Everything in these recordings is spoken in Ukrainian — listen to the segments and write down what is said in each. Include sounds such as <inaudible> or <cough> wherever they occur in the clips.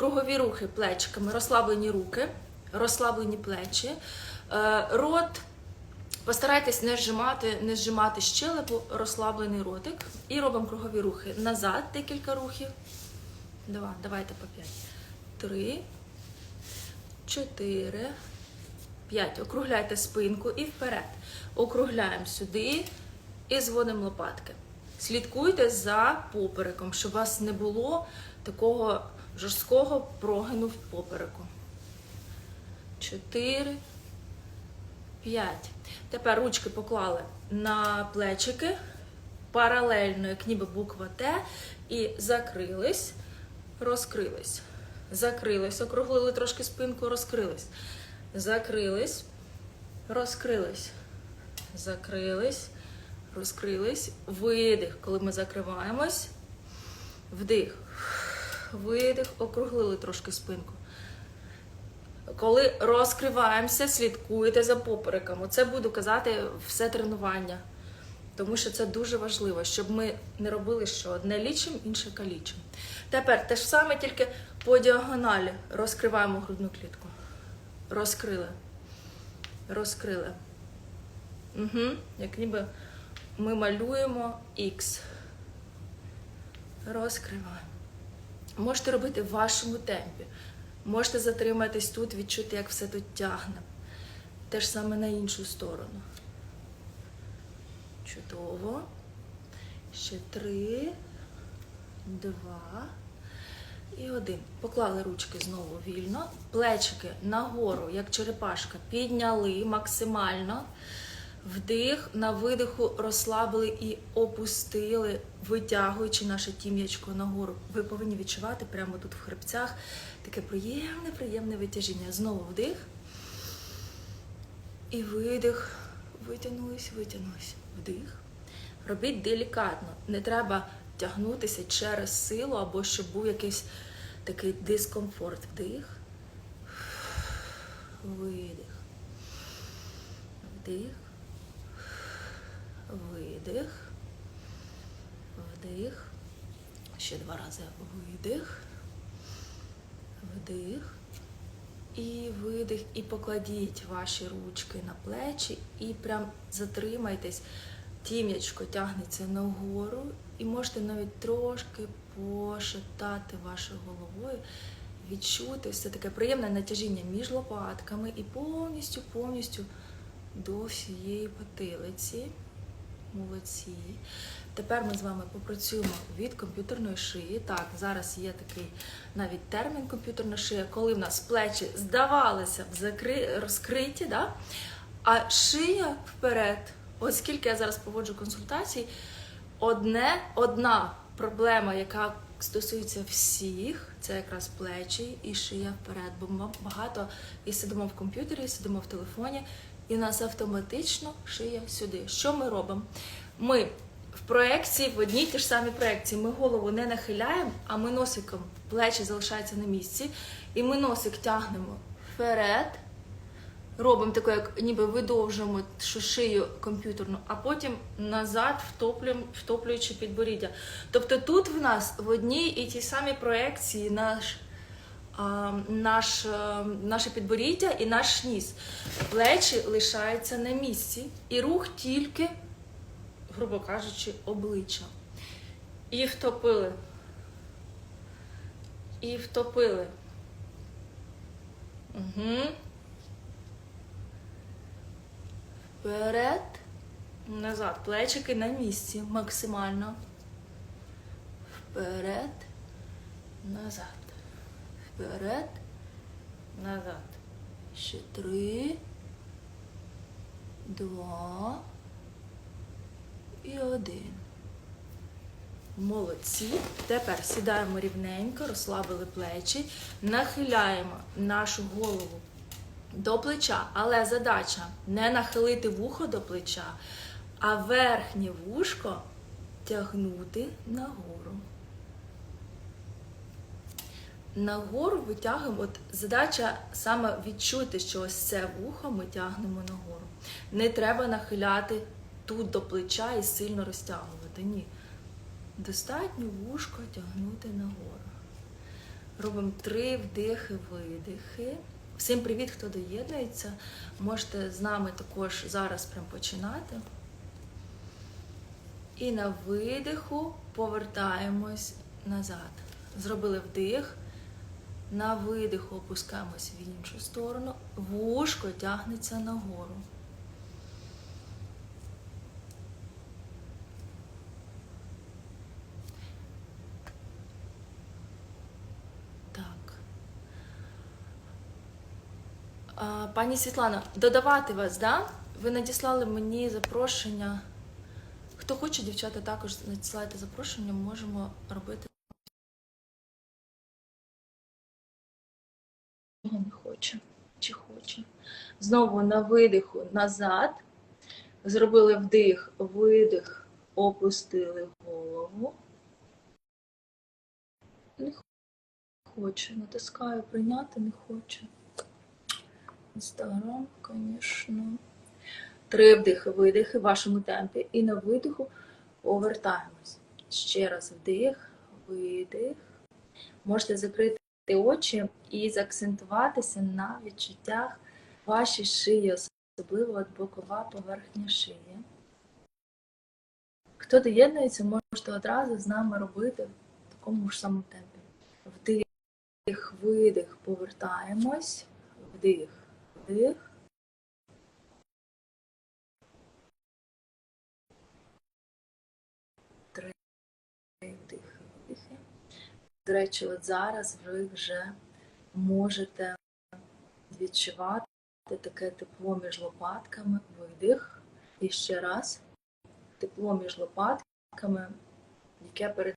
кругові рухи плечиками, розслаблені руки, розслаблені плечі. Е, Рот постарайтесь не зжимати, не зжимати щелепу, розслаблений ротик. І робимо кругові рухи. Назад декілька рухів. Два, давайте по п'ять. Три, чотири, п'ять. Округляйте спинку і вперед. Округляємо сюди і зводимо лопатки. Слідкуйте за попереком, щоб у вас не було такого жорсткого прогину в попереку. Чотири, п'ять. Тепер ручки поклали на плечики, паралельно, як ніби буква Т, і закрились, розкрились. Закрились, округлили трошки спинку, розкрились. Закрились, розкрились. Закрились, розкрились. Видих, коли ми закриваємось. Вдих. Видих, округлили трошки спинку. Коли розкриваємося, слідкуйте за попереком. Оце буду казати все тренування. Тому що це дуже важливо, щоб ми не робили, що одне лічимо, інше калічимо. Тепер те ж саме, тільки по діагоналі розкриваємо грудну клітку. Розкрили. Розкрили. Угу. Як ніби ми малюємо Х. Розкриваємо. Можете робити в вашому темпі. Можете затриматись тут, відчути, як все тут тягне. Те ж саме на іншу сторону. Чудово. Ще три, два і один. Поклали ручки знову вільно. Плечики нагору, як черепашка, підняли максимально. Вдих, на видиху розслабили і опустили, витягуючи наше тім'ячко нагору. Ви повинні відчувати прямо тут в хребцях таке приємне, приємне витяжіння. Знову вдих. І видих. Витягнулись, витягнулись. Вдих. Робіть делікатно. Не треба тягнутися через силу або щоб був якийсь такий дискомфорт. Вдих. Видих. Вдих. Видих. Вдих. Ще два рази. Видих. Вдих. І видих, і покладіть ваші ручки на плечі, і прям затримайтесь. Тім'ячко тягнеться нагору, і можете навіть трошки пошатати вашою головою, відчути все таке приємне натяжіння між лопатками і повністю, повністю до всієї потилиці. Молодці. Тепер ми з вами попрацюємо від комп'ютерної шиї. Так, зараз є такий навіть термін комп'ютерна шия, коли в нас плечі здавалися б закри... розкриті, да? а шия вперед. Оскільки я зараз проводжу консультації, одне, одна проблема, яка стосується всіх, це якраз плечі і шия вперед. Бо ми багато і сидимо в комп'ютері, і сидимо в телефоні, і нас автоматично шия сюди. Що ми робимо? Ми в проекції, в одній ті ж самій проекції, ми голову не нахиляємо, а ми носиком плечі залишаються на місці, і ми носик тягнемо вперед. Робимо таке, як ніби видовжуємо шию комп'ютерну, а потім назад втоплюємо, втоплюючи підборіддя. Тобто тут в нас в одній і тій самій проекції наш, наш, наше підборіддя і наш ніс. Плечі лишаються на місці, і рух тільки, грубо кажучи, обличчя. І втопили. І втопили. Угу. Вперед, назад. Плечики на місці максимально. Вперед, назад. Вперед, назад. Ще три, два і один. Молодці. Тепер сідаємо рівненько, розслабили плечі, нахиляємо нашу голову до плеча, але задача не нахилити вухо до плеча, а верхнє вушко тягнути нагору. Нагору витягуємо. От задача саме відчути, що ось це вухо ми тягнемо нагору. Не треба нахиляти тут до плеча і сильно розтягувати. Ні. Достатньо вушко тягнути нагору. Робимо три вдихи, видихи. Всім привіт, хто доєднується. Можете з нами також зараз прям починати. І на видиху повертаємось назад. Зробили вдих. На видиху опускаємось в іншу сторону. Вушко тягнеться нагору. Так. Пані Світлана, додавати вас, да? Ви надіслали мені запрошення. Хто хоче, дівчата, також надіслайте запрошення, можемо робити. Хоче чи хоче. Знову на видиху назад. Зробили вдих, видих, опустили голову. Не хоче. Натискаю прийняти, не хоче. Інстаграм, звісно. Три вдихи, видихи в вашому темпі. І на видиху повертаємось. Ще раз вдих, видих. Можете закрити очі і заакцентуватися на відчуттях вашій шиї, особливо от бокова поверхня шиї. Хто доєднується, можете одразу з нами робити в такому ж самому темпі. Вдих, видих, повертаємось. Вдих, вдих. До речі, от зараз ви вже можете відчувати таке тепло між лопатками, видих. І ще раз тепло між лопатками, яке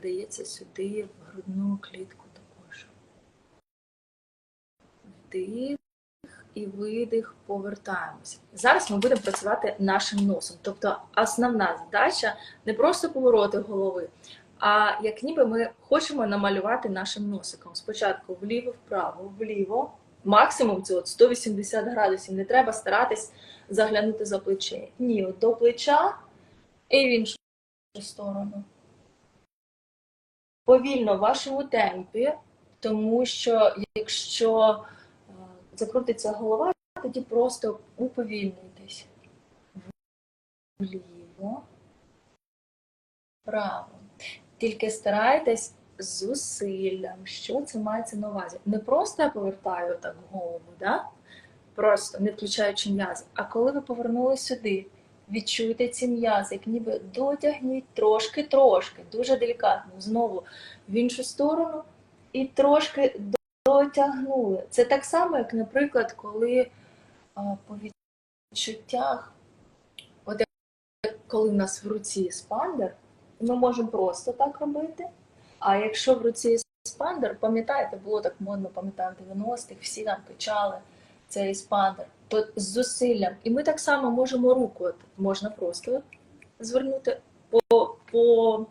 передається сюди в грудну клітку також. Вдих і видих, повертаємося. Зараз ми будемо працювати нашим носом. Тобто основна задача не просто повороти голови, а як ніби ми хочемо намалювати нашим носиком. Спочатку вліво-вправо, вліво. Максимум це от 180 градусів. Не треба старатись заглянути за плече. Ні, от до плеча і в іншу сторону. Повільно в вашому темпі, тому що якщо е, закрутиться голова, тоді просто уповільнюйтесь. Вліво, вправо. Тільки старайтесь зусиллям, що це мається на увазі. Не просто я повертаю так голову, да? просто не включаючи м'язи. А коли ви повернули сюди, відчуйте ці м'язи, як ніби дотягніть трошки-трошки, дуже делікатно, знову в іншу сторону і трошки дотягнули. Це так само, як, наприклад, коли по відчуттях, от коли в нас в руці спандер, ми можемо просто так робити. А якщо в руці еспандер, пам'ятаєте, було так модно, пам'ятаю, 90-х, всі нам качали цей еспандер, то з зусиллям. І ми так само можемо руку, от, можна просто звернути, по, по,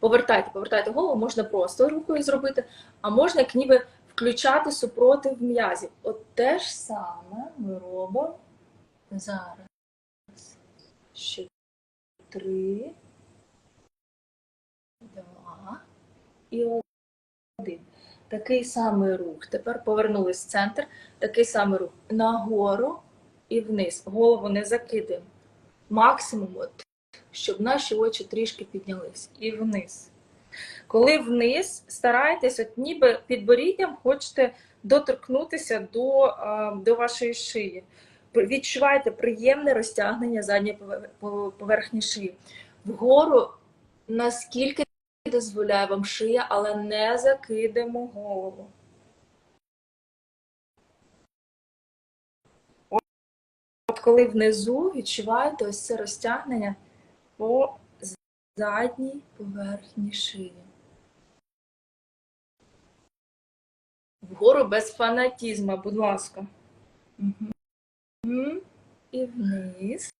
повертайте, повертайте голову, можна просто рукою зробити, а можна як ніби включати супротив м'язів. От те ж саме ми робимо зараз. Ще три, два і один. Такий самий рух. Тепер повернулись в центр. Такий самий рух. Нагору і вниз. Голову не закидаємо. Максимум, от, щоб наші очі трішки піднялись. І вниз. Коли вниз, старайтесь, от ніби підборіддям хочете доторкнутися до, до вашої шиї. Відчувайте приємне розтягнення задньої поверхні шиї. Вгору, наскільки дозволяє вам шия, але не закидемо голову. От коли внизу відчуваєте ось це розтягнення по задній поверхні шиї. Вгору без фанатізму, будь ласка. Угу. І вниз.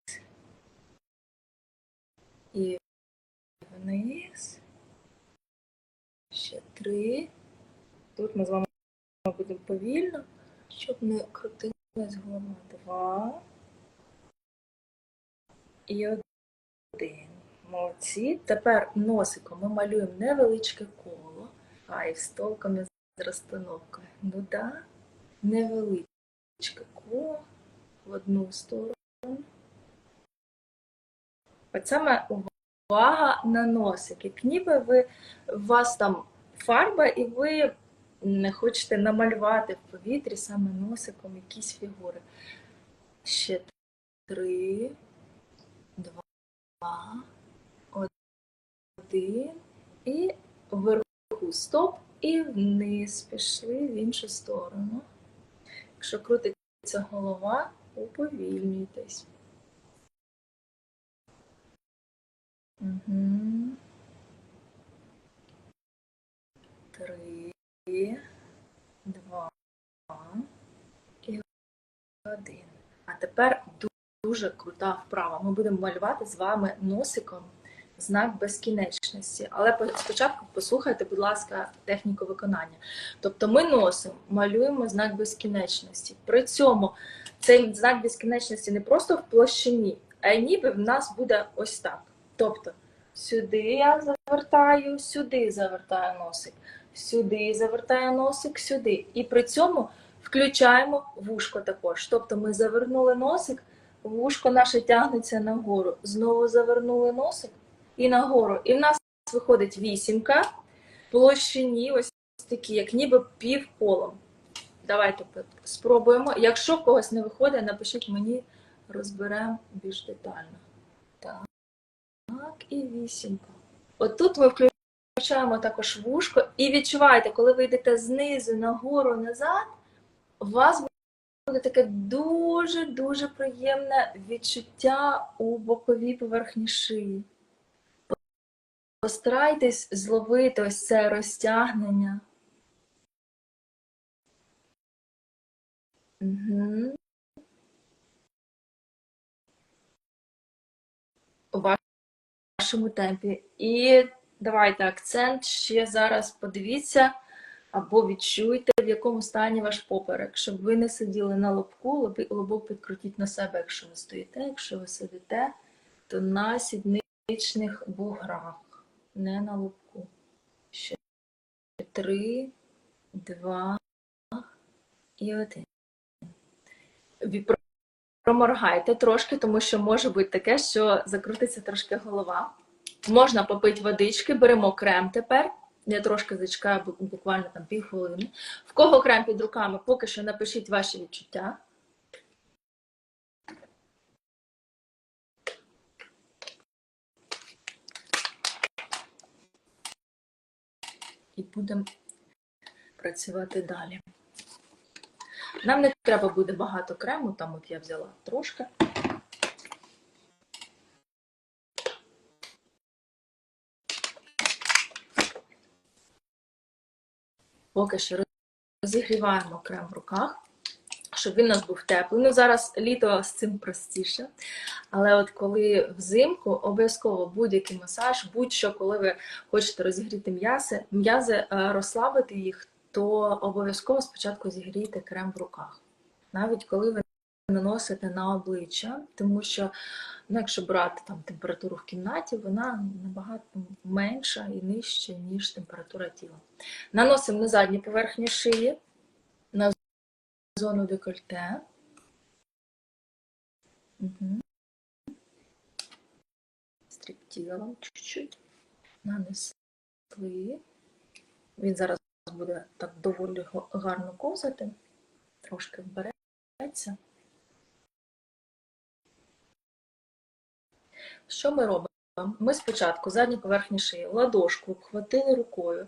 І вниз. Ще три. Тут ми з вами будемо повільно, щоб не крутилась голова. Два. І один. Молодці. Тепер носиком ми малюємо невеличке коло, а і стовками розстановкою. Ну да, невеличке коло в одну сторону. От саме увага на носик. Ніби ви, у вас там фарба, і ви не хочете намалювати в повітрі саме носиком якісь фігури. Ще три, два, один. І вверху стоп, і вниз пішли в іншу сторону. Якщо крутиться голова, уповільнюйтесь. Угу. Три, два і один. А тепер дуже крута вправа. Ми будемо малювати з вами носиком знак безкінечності. Але спочатку послухайте, будь ласка, техніку виконання. Тобто ми носом малюємо знак безкінечності. При цьому цей знак безкінечності не просто в площині, а й ніби в нас буде ось так. Тобто сюди я завертаю, сюди завертаю носик, сюди завертаю носик, сюди. І при цьому включаємо вушко також. Тобто ми завернули носик, вушко наше тягнеться нагору. Знову завернули носик і нагору. І в нас виходить вісімка площині, ось такі, як ніби півколом. Давайте спробуємо. Якщо в когось не виходить, напишіть мені, розберемо більш детально. Так, і вісімка. От тут ми включаємо також вушко і відчуваєте, коли ви йдете знизу нагору назад, у вас буде таке дуже-дуже приємне відчуття у боковій поверхні шиї. Постарайтесь зловити ось це розтягнення. Угу. У вашому темпі. І давайте акцент ще зараз подивіться або відчуйте, в якому стані ваш поперек, щоб ви не сиділи на лобку, лобок підкрутіть на себе, якщо ви стоїте, якщо ви сидите, то на сідничних буграх, не на лобку. Ще три, два і один. Проморгайте трошки, тому що може бути таке, що закрутиться трошки голова. Можна попити водички, беремо крем тепер. Я трошки зачекаю бу- буквально там півхвилини. В кого крем під руками, поки що напишіть ваші відчуття. І будемо працювати далі. Нам не треба буде багато крему, там от я взяла трошки. Поки що розігріваємо крем в руках, щоб він у нас був теплий. Ну, зараз літо з цим простіше. Але от коли взимку, обов'язково будь-який масаж, будь-що, коли ви хочете розігріти м'язи, м'язи, е, розслабити їх, то обов'язково спочатку зігрійте крем в руках. Навіть коли ви наносите на обличчя, тому що, ну, якщо брати там температуру в кімнаті, вона набагато менша і нижча, ніж температура тіла. Наносимо на задню поверхню шиї, на зону декольте. Угу. Стріптілом чуть-чуть. Нанесли. Він зараз буде так доволі гарно ковзати, трошки вбереться. Що ми робимо? Ми спочатку задню поверхню шиї, ладошку обхватили рукою.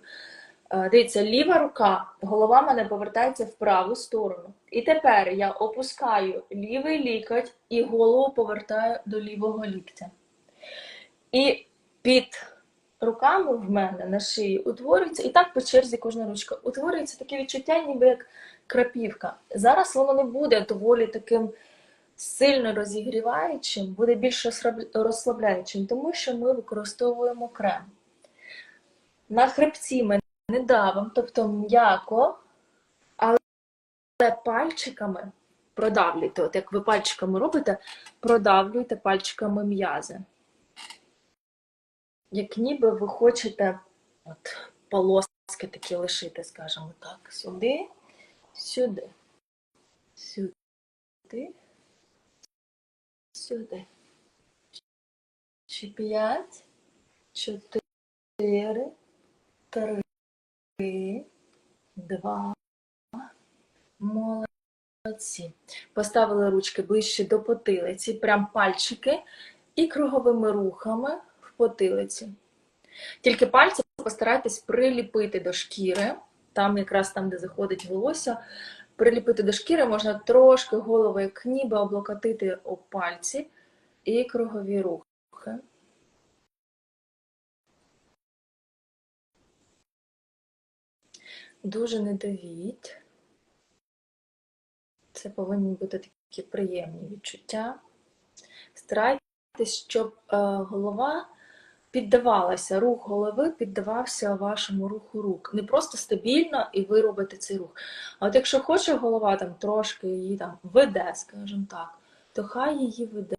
Е, Дивіться, ліва рука, голова мене повертається в праву сторону. І тепер я опускаю лівий лікоть і голову повертаю до лівого ліктя. І під руками в мене на шиї утворюється, і так по черзі кожна ручка, утворюється таке відчуття, ніби як крапівка. Зараз воно не буде доволі таким сильно розігріваючим, буде більш розслабляючим, тому що ми використовуємо крем. На хребці ми не давимо, тобто м'яко, але пальчиками продавлюйте. От як ви пальчиками робите, продавлюйте пальчиками м'язи. Як ніби ви хочете от, полоски такі лишити, скажімо так. Сюди, сюди, сюди, сюди. П'ять, чотири, три, два. Молодці. Поставили ручки ближче до потилиці, прям пальчики і круговими рухами в потилиці. Тільки пальці постарайтесь приліпити до шкіри, там якраз там, де заходить волосся, приліпити до шкіри, можна трошки голову як ніби облокотити об пальці і кругові рухи. Дуже не давіть. Це повинні бути такі приємні відчуття. Старайтесь, щоб е, голова піддавалася, рух голови піддавався вашому руху рук. Не просто стабільно і ви робите цей рух. А от якщо хоче голова там трошки її там веде, скажімо так, то хай її веде.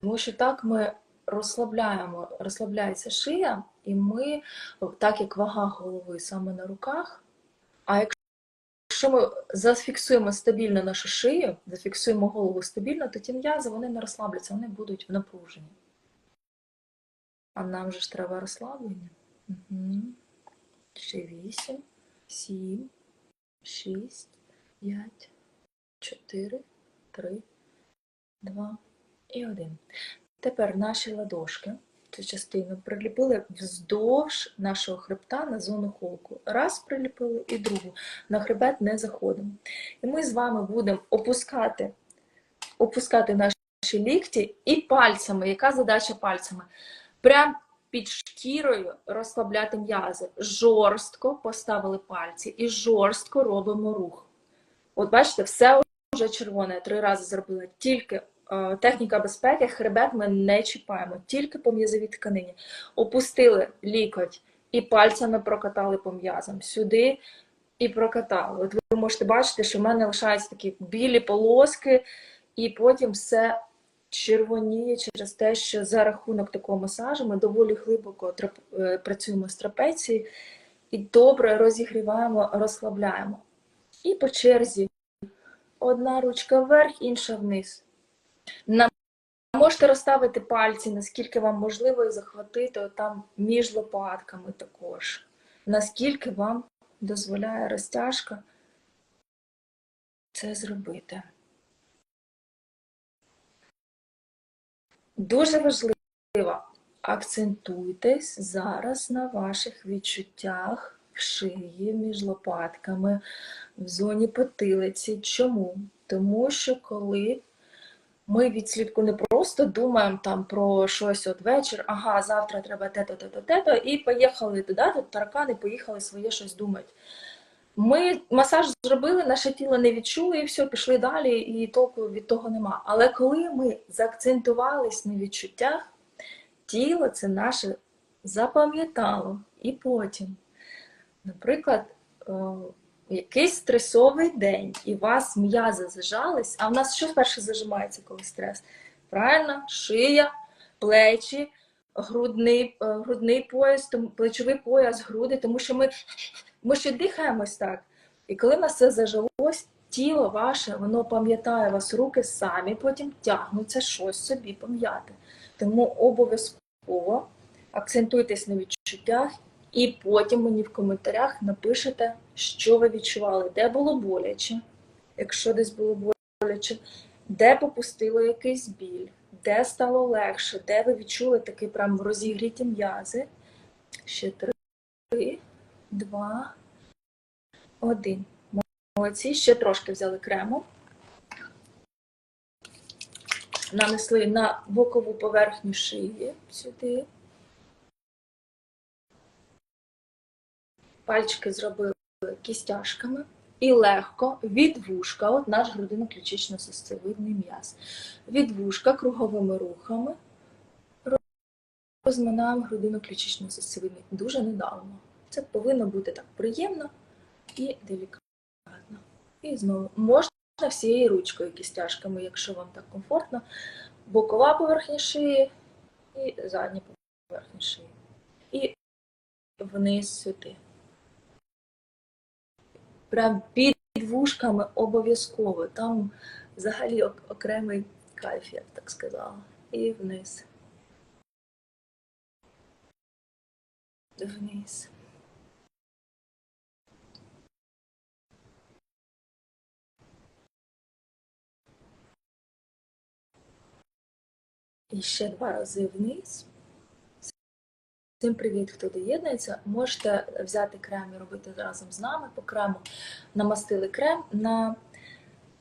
Тому що так ми розслабляємо, розслабляється шия, і ми, так як вага голови саме на руках, а якщо ми зафіксуємо стабільно нашу шию, зафіксуємо голову стабільно, то ті м'язи вони не розслабляться, вони будуть в напруженні. А нам же ж треба розслаблення. Угу. Ще вісім, сім, шість, п'ять, чотири, три, два і один. Тепер наші ладошки, цю частину приліпили вздовж нашого хребта на зону холку. Раз приліпили і другу. На хребет не заходимо. І ми з вами будемо опускати, опускати наші лікті і пальцями. Яка задача пальцями? Прям під шкірою розслабляти м'язи. Жорстко поставили пальці і жорстко робимо рух. От бачите, все вже червоне, три рази зробила. Тільки е, техніка безпеки, хребет ми не чіпаємо, тільки по м'язовій тканині. Опустили лікоть і пальцями прокатали по м'язам. Сюди і прокатали. От ви можете бачити, що в мене лишаються такі білі полоски, і потім все червоніє через те, що за рахунок такого масажу ми доволі глибоко е, працюємо з трапеції і добре розігріваємо, розслабляємо. І по черзі одна ручка вверх, інша вниз. На... Можете розставити пальці, наскільки вам можливо, і захватити там між лопатками також. Наскільки вам дозволяє розтяжка це зробити. Дуже важливо, акцентуйтесь зараз на ваших відчуттях в шиї між лопатками, в зоні потилиці. Чому? Тому що коли ми від слідку не просто думаємо там про щось от вечір, ага, завтра треба те-то, те-то, те-то, і поїхали туди, тут таракани поїхали своє щось думати. Ми масаж зробили, наше тіло не відчуло, і все, пішли далі, і толку від того нема. Але коли ми заакцентувались на відчуттях, тіло це наше запам'ятало. І потім, наприклад, якийсь стресовий день, і у вас м'язи зажались, а в нас що вперше зажимається, коли стрес? Правильно, шия, плечі, грудний грудний пояс, плечовий пояс, груди, тому що ми ми ще дихаємось так. І коли в нас це зажилось, тіло ваше, воно пам'ятає вас, руки самі потім тягнуться щось собі пам'яти. Тому обов'язково акцентуйтесь на відчуттях, і потім мені в коментарях напишете, що ви відчували, де було боляче, якщо десь було боляче, де попустило якийсь біль, де стало легше, де ви відчули такі прям розігріті м'язи. Ще три, два, один. Молодці. Ще трошки взяли крему. Нанесли на бокову поверхню шиї сюди. Пальчики зробили кістяшками. І легко від вушка, от наш грудино-ключично-сосцевидний м'яз. Від вушка круговими рухами розминаємо грудино-ключично-сосцевидний. Дуже недавно. Це повинно бути так приємно і делікатно. І знову можна всією ручкою кістяшками, якщо вам так комфортно. Бокова поверхня шиї і задня поверхня шиї. І вниз сюди. Прям під вушками обов'язково. Там взагалі окремий кайф, я б так сказала. І вниз. Вниз. І ще два рази вниз. Всім привіт, хто доєднується. Можете взяти крем і робити разом з нами по крему. Намастили крем на,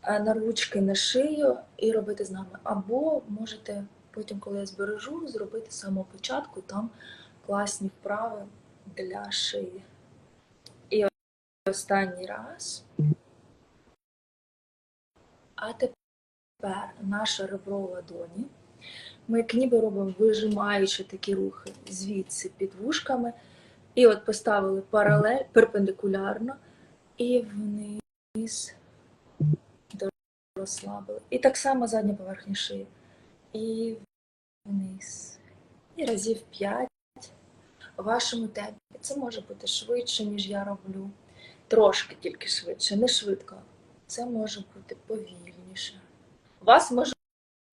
е, на ручки, на шию і робити з нами. Або можете потім, коли я збережу, зробити з самого початку там класні вправи для шиї. І останній раз. А тепер наша ребро в ладоні. Ми як ніби робимо вижимаючи такі рухи звідси під вушками. І от поставили паралель перпендикулярно і вниз розслабили. І так само задня поверхня шиї. І вниз. І разів 5 у вашому темпі. Це може бути швидше, ніж я роблю. Трошки тільки швидше, не швидко. Це може бути повільніше. У вас може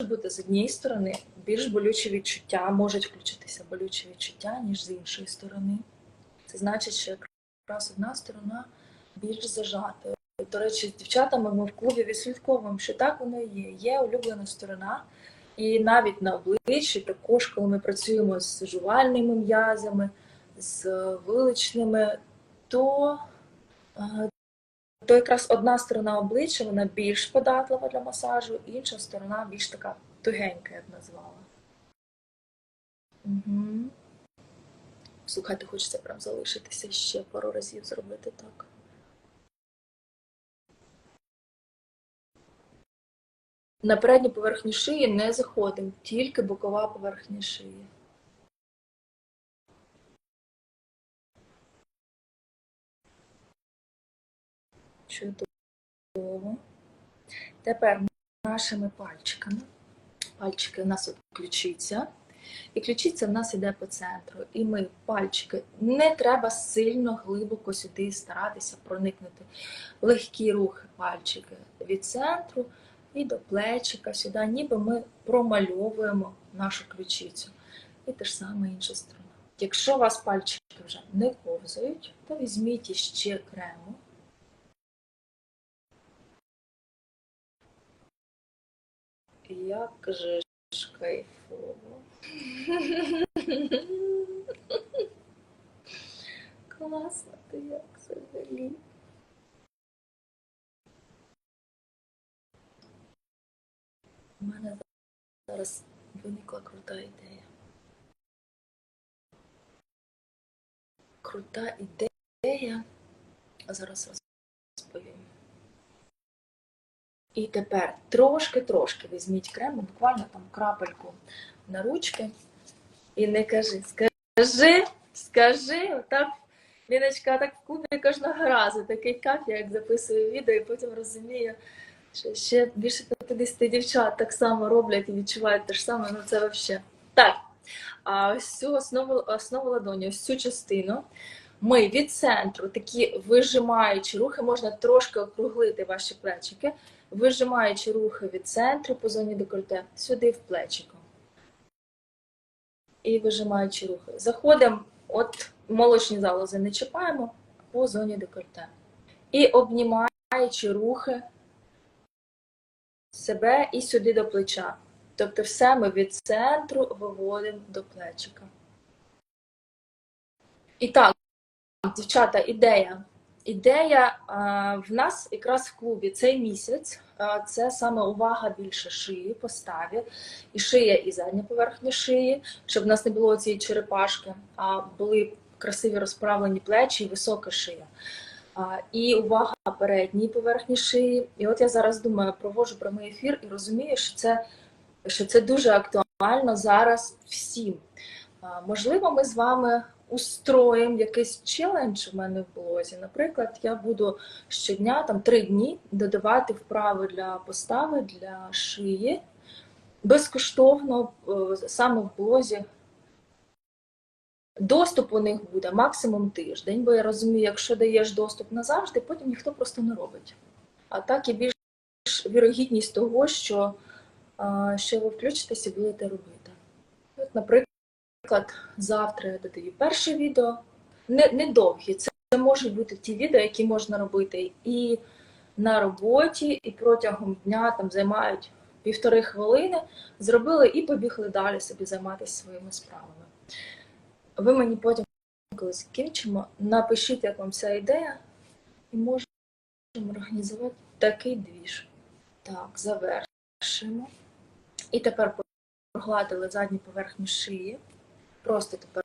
бути з однієї сторони більш болючі відчуття, можуть включитися болючі відчуття, ніж з іншої сторони. Це значить, що якраз одна сторона більш зажата. До речі, з дівчатами ми в клубі відслідковуємо, що так воно і є. Є улюблена сторона. І навіть на обличчі, також, коли ми працюємо з жувальними м'язами, з виличними, то, е, то якраз одна сторона обличчя вона більш податлива для масажу, інша сторона більш така тугенька, я б назвала. Угу. Слухайте, хочеться прям залишитися ще пару разів зробити так. На передню поверхню шиї не заходимо, тільки бокова поверхня шиї. Чудово. Тепер нашими пальчиками. Пальчики у нас от ключиця. І ключиця в нас йде по центру. І ми пальчики не треба сильно глибоко сюди старатися проникнути. Легкі рухи пальчики від центру і до плечика сюди, ніби ми промальовуємо нашу ключицю. І те ж саме інша сторона. Якщо у вас пальчики вже не ковзають, то візьміть іще крему. Як же ж кайфово. <laughs> Класно ти як взагалі. У мене зараз виникла крута ідея. Крута ідея. А зараз І тепер трошки-трошки візьміть крему, буквально там крапельку на ручки. І не кажи, скажи, скажи, отак, Ліночка, так в клубі кожного разу такий кайф, я як записую відео, і потім розумію, що ще більше 50 дівчат так само роблять і відчувають те ж саме, ну це взагалі. Так, а ось цю основу, основу ладоні, ось цю частину. Ми від центру такі вижимаючі рухи, можна трошки округлити ваші плечики, вижимаючи рухи від центру по зоні декольте, сюди в плечико. І вижимаючи рухи. Заходимо, от молочні залози не чіпаємо по зоні декольте. І обнімаючи рухи себе і сюди до плеча. Тобто все ми від центру виводимо до плечика. І так, дівчата, ідея. Ідея в нас якраз в клубі цей місяць це саме увага більше шиї, поставі, і шия, і задня поверхня шиї, щоб в нас не було цієї черепашки, а були красиві розправлені плечі і висока шия. І увага передній поверхні шиї. І от я зараз думаю, проводжу прямий ефір і розумію, що це, що це дуже актуально зараз всім. Можливо, ми з вами устроїмо якийсь челендж у мене в блозі. Наприклад, я буду щодня, там три дні, додавати вправи для постави, для шиї. Безкоштовно, е, саме в блозі Доступ у них буде максимум тиждень, бо я розумію, якщо даєш доступ назавжди, потім ніхто просто не робить. А так і більш вірогідність того, що, що ви включитесь і будете робити. От, наприклад, завтра я додаю перше відео. Не, не довгі, це, можуть бути ті відео, які можна робити і на роботі, і протягом дня там займають півтори хвилини, зробили і побігли далі собі займатися своїми справами. Ви мені потім, коли закінчимо, напишіть, як вам ця ідея, і можемо організувати такий двіж. Так, завершимо. І тепер прогладили задню поверхню шиї. Просто тепер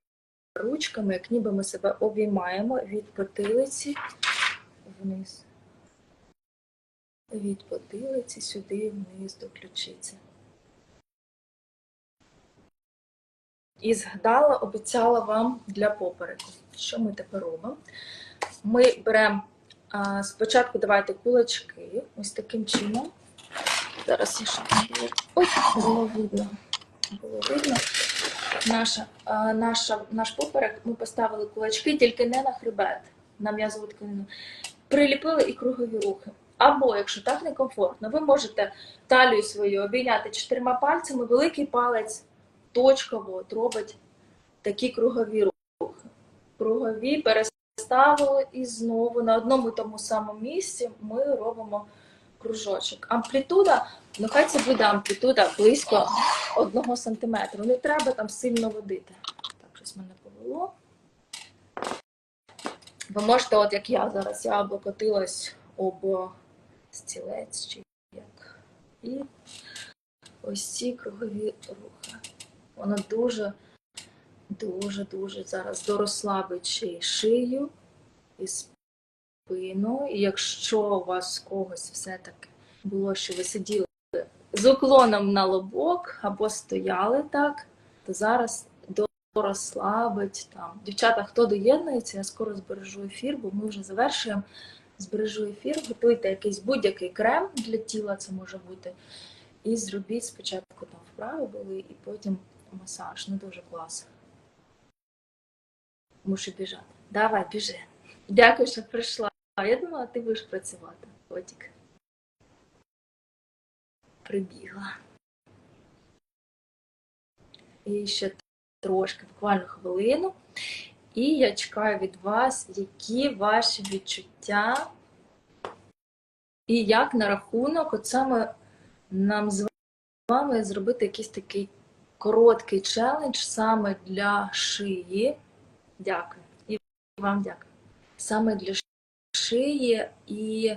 ручками, як ніби ми себе обіймаємо від потилиці вниз. Від потилиці сюди вниз до ключиці. І згадала, обіцяла вам для попереку. Що ми тепер робимо? Ми беремо спочатку давайте кулачки, ось таким чином. Зараз я не було. Ой, було видно. Було видно. Наша, наша, наш поперек ми поставили кулачки, тільки не на хребет, на м'язову тканину. Приліпили і кругові рухи. Або, якщо так некомфортно, ви можете талію свою обійняти чотирма пальцями, великий палець точково от робить такі кругові рухи. Кругові переставили і знову на одному і тому самому місці ми робимо кружочок. Амплітуда, ну хай це буде амплітуда близько 1 см. Не треба там сильно водити. Так, щось мене повело. Ви можете, от як я зараз, я облокотилась об стілець чи як. І ось ці кругові рухи. Воно дуже, дуже, дуже зараз дорослабить шию і спину. І якщо у вас когось все-таки було, що ви сиділи з уклоном на лобок або стояли так, то зараз розслабить там. Дівчата, хто доєднується, я скоро збережу ефір, бо ми вже завершуємо. Збережу ефір, готуйте якийсь будь-який крем для тіла, це може бути. І зробіть спочатку там вправи були, і потім масаж. Ну дуже клас. Мушу біжати. Давай, біжи. Дякую, що прийшла. Я думала, ти будеш працювати. Котик. Прибігла. І ще трошки, буквально хвилину. І я чекаю від вас, які ваші відчуття, і як на рахунок, от саме нам з вами зробити якийсь такий короткий челендж саме для шиї. Дякую. І вам дякую. Саме для шиї і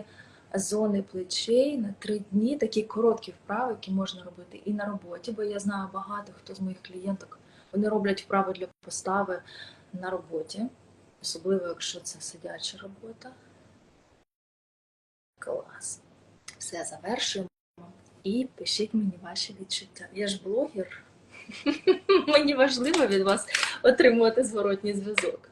зони плечей на три дні такі короткі вправи, які можна робити і на роботі, бо я знаю багато хто з моїх клієнток. Вони роблять вправи для постави на роботі, особливо, якщо це сидяча робота. Клас. Все, завершуємо. І пишіть мені ваші відчуття. Я ж блогер. <laughs> Мені важливо від вас отримувати зворотній зв'язок.